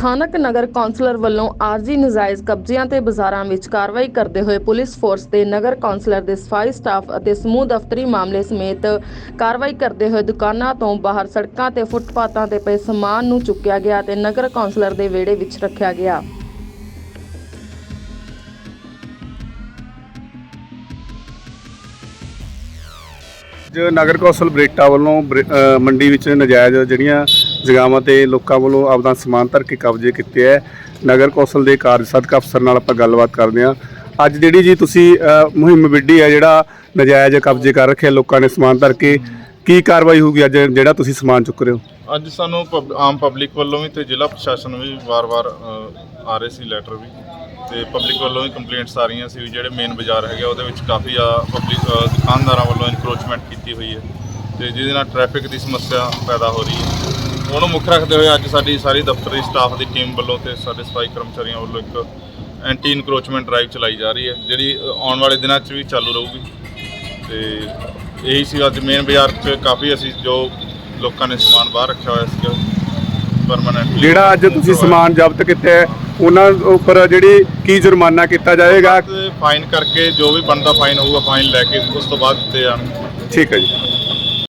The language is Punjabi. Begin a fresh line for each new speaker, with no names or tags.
ਸਥਾਨਕ ਨਗਰ ਕੌਂਸਲਰ ਵੱਲੋਂ ਆਰਜ਼ੀ ਨਜਾਇਜ਼ ਕਬਜ਼ਿਆਂ ਤੇ ਬਾਜ਼ਾਰਾਂ ਵਿੱਚ ਕਾਰਵਾਈ ਕਰਦੇ ਹੋਏ ਪੁਲਿਸ ਫੋਰਸ ਤੇ ਨਗਰ ਕੌਂਸਲਰ ਦੇ ਸਫ਼ਾਈ ਸਟਾਫ ਅਤੇ ਸਮੂਹ ਦਫ਼ਤਰੀ ਮਾਮਲੇ ਸਮੇਤ ਕਾਰਵਾਈ ਕਰਦੇ ਹੋਏ ਦੁਕਾਨਾਂ ਤੋਂ ਬਾਹਰ ਸੜਕਾਂ ਤੇ ਫੁੱਟਪਾਤਾਂ ਤੇ ਪਏ ਸਮਾਨ ਨੂੰ ਚੁੱਕਿਆ ਗਿਆ ਤੇ ਨਗਰ ਕੌਂਸਲਰ ਦੇ ਵਿਹੜੇ ਵਿੱਚ ਰੱਖਿਆ ਗਿਆ।
ਜੋ ਨਗਰ ਕੌਂਸਲ ਬਰੇਟਾ ਵੱਲੋਂ ਮੰਡੀ ਵਿੱਚ ਨਜਾਇਜ਼ ਜਿਹੜੀਆਂ ਜਗ੍ਹਾਵਾਂ ਤੇ ਲੋਕਾਂ ਵੱਲੋਂ ਆਪਦਾ ਸਮਾਨ ਧਰ ਕੇ ਕਬਜ਼ੇ ਕੀਤੇ ਹੈ ਨਗਰ ਕੌਂਸਲ ਦੇ ਕਾਰਜ ਸਦਕ ਅਫਸਰ ਨਾਲ ਆਪਾਂ ਗੱਲਬਾਤ ਕਰਦੇ ਹਾਂ। ਅੱਜ ਜਿਹੜੀ ਜੀ ਤੁਸੀਂ ਮੁਹਿੰਮ ਵਿੱਢੀ ਹੈ ਜਿਹੜਾ ਨਜਾਇਜ਼ ਕਬਜ਼ੇ ਕਰ ਰੱਖਿਆ ਲੋਕਾਂ ਨੇ ਸਮਾਨ ਧਰ ਕੇ ਕੀ ਕਾਰਵਾਈ ਹੋਊਗੀ ਅੱਜ ਜਿਹੜਾ ਤੁਸੀਂ ਸਮਾਨ ਚੁੱਕ ਰਹੇ ਹੋ?
ਅੱਜ ਸਾਨੂੰ ਪਬ- ਆਮ ਪਬਲਿਕ ਵੱਲੋਂ ਵੀ ਤੇ ਜ਼ਿਲ੍ਹਾ ਪ੍ਰਸ਼ਾਸਨ ਵੀ ਵਾਰ-ਵਾਰ ਆ ਰਹੇ ਸੀ ਲੈਟਰ ਵੀ। ਤੇ ਪਬਲਿਕ ਵੱਲੋਂ ਵੀ ਕੰਪਲੇਂਟਸ ਆ ਰਹੀਆਂ ਸੀ ਵੀ ਜਿਹੜੇ ਮੇਨ ਬਾਜ਼ਾਰ ਹੈਗੇ ਆ, ਉਹਦੇ ਵਿੱਚ ਕਾਫੀ ਆ ਪਬਲਿਕ ਦੁਕਾਨਦਾਰਾਂ ਵੱਲੋਂ ਇਨਕਰੋਚਮੈਂਟ ਕੀਤੀ ਹੋਈ ਹੈ। ਤੇ ਜਿਹਦੇ ਨਾਲ ਟ੍ਰੈਫਿਕ ਦੀ ਸਮੱਸਿਆ ਪੈਦਾ ਹੋ ਰਹੀ ਹੈ। ਉਹਨੂੰ ਮੁੱਖ ਰੱਖਦੇ ਹੋਏ ਅੱਜ ਸਾਡੀ ਸਾਰੀ ਦਫ਼ਤਰੀ ਸਟਾਫ ਦੀ ਟੀਮ ਵੱਲੋਂ ਤੇ ਸਾਡੇ ਸਫ਼ਾਈ ਕਰਮਚਾਰੀਆਂ ਵੱਲੋਂ ਇੱਕ ਐਂਟੀ ਇਨਕਰੋਚਮੈਂਟ ਡਰਾਈਵ ਚਲਾਈ ਜਾ ਰਹੀ ਹੈ ਜਿਹੜੀ ਆਉਣ ਵਾਲੇ ਦਿਨਾਂ 'ਚ ਵੀ ਚਾਲੂ ਰਹੂਗੀ। ਤੇ ਇਹੀ ਸੀ ਅੱਜ ਮੇਨ ਬਾਜ਼ਾਰ 'ਚ ਕਾਫੀ ਅਸੀਂ ਜੋ ਲੋਕਾਂ ਨੇ ਸਮਾਨ ਬਾਹਰ ਰੱਖਿਆ ਹੋਇਆ ਸੀਗਾ ਪਰਮਾਨੈਂਟ
ਜਿਹੜਾ ਅੱਜ ਤੁਸੀਂ ਸਮਾਨ ਜ਼ਬਤ ਕੀਤਾ ਹੈ ਉਹਨਾਂ ਉੱਪਰ ਜਿਹੜੀ ਕੀ ਜੁਰਮਾਨਾ ਕੀਤਾ ਜਾਏਗਾ?
ਫਾਈਨ ਕਰਕੇ ਜੋ ਵੀ ਬਣਦਾ ਫਾਈਨ ਹੋਊਗਾ ਫਾਈਨ ਲੈ ਕੇ ਉਸ ਤੋਂ ਬਾਅਦ ਦਿੱਤੇ ਜਾਣਗੇ
ਠੀਕ ਹੈ ਜੀ।